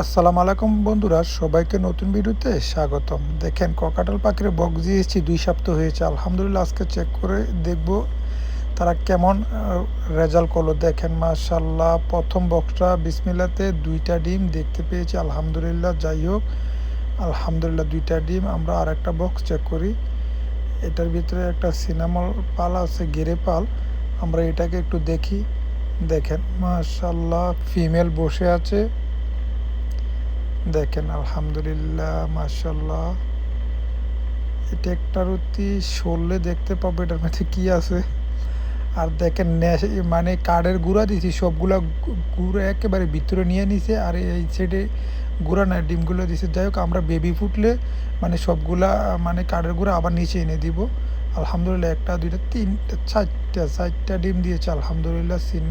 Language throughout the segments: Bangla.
আসসালামু আলাইকুম বন্ধুরা, সবাইকে নতুন ভিডিওতে স্বাগতম। দেখেন, ককাটাল পাখির বক্স দিয়েছি দুই সপ্তাহ হয়েছে। আলহামদুলিল্লাহ, আজকে চেক করে দেখব তারা কেমন রেজাল্ট করল। দেখেন মাশাল্লাহ প্রথম বক্সটা বিসমিল্লাতে দুইটা ডিম দেখতে পেয়েছি। আলহামদুলিল্লাহ, যাই হোক, আলহামদুলিল্লাহ, দুইটা ডিম। আমরা আর একটা বক্স চেক করি। এটার ভিতরে একটা সিনেমল পাল আছে, গেরে পাল। আমরা এটাকে একটু দেখি। দেখেন মাশাল্লাহ ফিমেল বসে আছে। দেখেন, আলহামদুলিল্লাহ মাশাল্লাহ এটা একটা রুটি সরলে দেখতে পাবো এটার মধ্যে কি আছে। আর দেখেন মানে কাঠের গুঁড়া দিয়েছি, সবগুলা গুঁড়ো একেবারে ভিতরে নিয়ে নিছে, আর এই সাইডে গুঁড়া না, ডিমগুলো দিছে। যাই হোক, আমরা বেবি ফুটলে মানে সবগুলা মানে কাঠের গুঁড়া আবার নিচে এনে দিব। আলহামদুলিল্লাহ, একটা, দুইটা, তিনটা, চারটা চারটা ডিম দিয়েছে, আলহামদুলিল্লাহ, সিন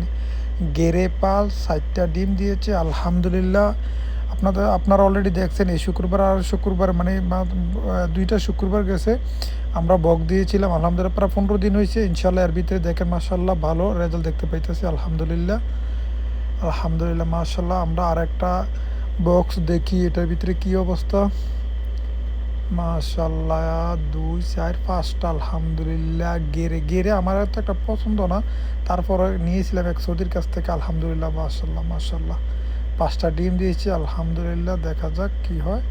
গেরে পাল, চারটা ডিম দিয়েছে, আলহামদুলিল্লাহ। আপনাদের, আপনারা অলরেডি দেখছেন, এই শুক্রবার আর শুক্রবার মানে দুইটা শুক্রবার গেছে। আমরা বক দিয়েছিলাম, আলহামদুলিল্লাহ, প্রায় পনেরো দিন হয়েছে। ইনশাল্লাহ এর ভিতরে দেখেন মাসাল্লাহ ভালো রেজাল্ট দেখতে পাইতেছি, আলহামদুলিল্লাহ। আলহামদুলিল্লাহ মাসাল্লাহ আমরা আর একটা বক্স দেখি, এটার ভিতরে কি অবস্থা? মাশাল্লাহ দুই, চার, পাঁচটা, আলহামদুলিল্লাহ গেরে গেরে আমার তো একটা পছন্দ না। তারপরে নিয়েছিলাম এক সৌদির কাছ থেকে, আলহামদুলিল্লাহ মাশাল্লাহ মাশাল্লাহ পাঁচটা ডিম দিয়েছি, আলহামদুলিল্লাহ, দেখা যাক কি হয়।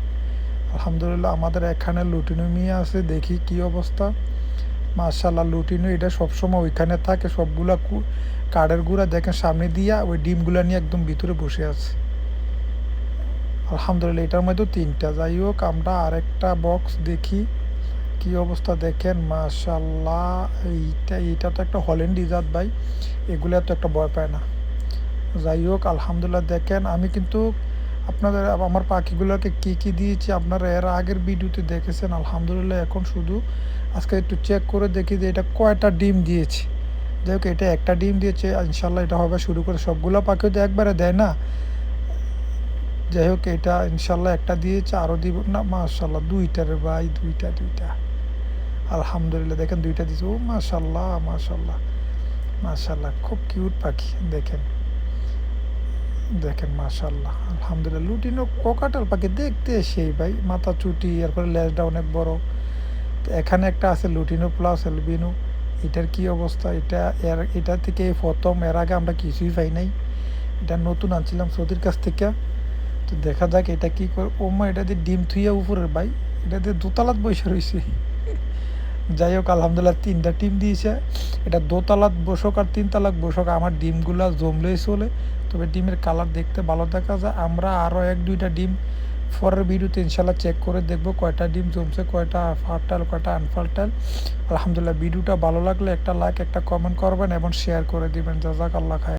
আলহামদুলিল্লাহ, আমাদের এখানে লুটিনো মিয়া আছে, দেখি কি অবস্থা। মার্শাল্লাহ লুটিনো এটা সবসময় ওইখানে থাকে, সবগুলা কাঠের গুঁড়া দেখেন সামনে দিয়া ওই ডিমগুলা নিয়ে একদম ভিতরে বসে আছে। আলহামদুলিল্লাহ, এটার মধ্যে তিনটা। যাই হোক, আমরা আরেকটা বক্স দেখি, কি অবস্থা দেখেন। মাশাল্লাহ এইটা এইটা তো একটা হল্যান্ড ইজাত ভাই, এগুলো তো একটা ভয় পায় না। যাই হোক আলহামদুলিল্লাহ, দেখেন, আমি কিন্তু আপনাদের, আমার পাখিগুলোকে কি কি দিয়েছি, আপনারা এর আগের ভিডিওতে দেখেছেন, আলহামদুলিল্লাহ, এখন শুধু আজকে একটু চেক করে দেখি যে এটা কয়টা ডিম দিয়েছে। যাই হোক এটা একটা ডিম দিয়েছে ইনশাল্লাহ এটা হবে শুরু করে, সবগুলো পাখি তো একবারে দেয় না। যাই হোক এটা ইনশাল্লাহ একটা দিয়েছে, আরও দিব না মাশাল্লাহ দুইটার ভাই, দুইটা দুইটা। আলহামদুলিল্লাহ, দেখেন দুইটা দিয়েছে, ও মাশাল্লাহ মাশাল্লাহ মাশাল্লাহ খুব কিউট পাখি, দেখেন। দেখেন মাশাল্লাহ আলহামদুলিল্লাহ। লুটিনো কোকাটাল পাখি দেখতে সেই ভাই, মাথা চুটি, এরপরে লেজটা অনেক বড়। তো এখানে একটা আছে লুটিনো প্লাস এলবিনো এটার কি অবস্থা? এটা এর, এটা থেকে প্রথম, এর আগে আমরা কিছুই পাই নাই। এটা নতুন আনছিলাম সৌদির কাছ থেকে। তো দেখা যাক এটা কি করে ও মা এটা দিয়ে ডিম থুইয়া উপরের ভাই, এটা দিয়ে দোতলাত বসে রয়েছে যাই হোক, আলহামদুলিল্লাহ তিনটা টিম দিয়েছে। এটা দোতলাত বসক আর তিন তালাক বসক, আমার ডিমগুলা জমলেই চলে। তবে ডিমের কালার দেখতে ভালো দেখা যায়। আমরা আরও এক, দুইটা ডিম পরের ভিডিওতে ইনশাল্লাহ চেক করে দেখব কয়টা ডিম জমছে, কয়টা ফার্টাল কয়টা আনফার্টাল আলহামদুলিল্লাহ, ভিডিওটা ভালো লাগলে একটা লাইক একটা কমেন্ট করবেন এবং শেয়ার করে দিবেন। জাজাক আল্লাহ খায়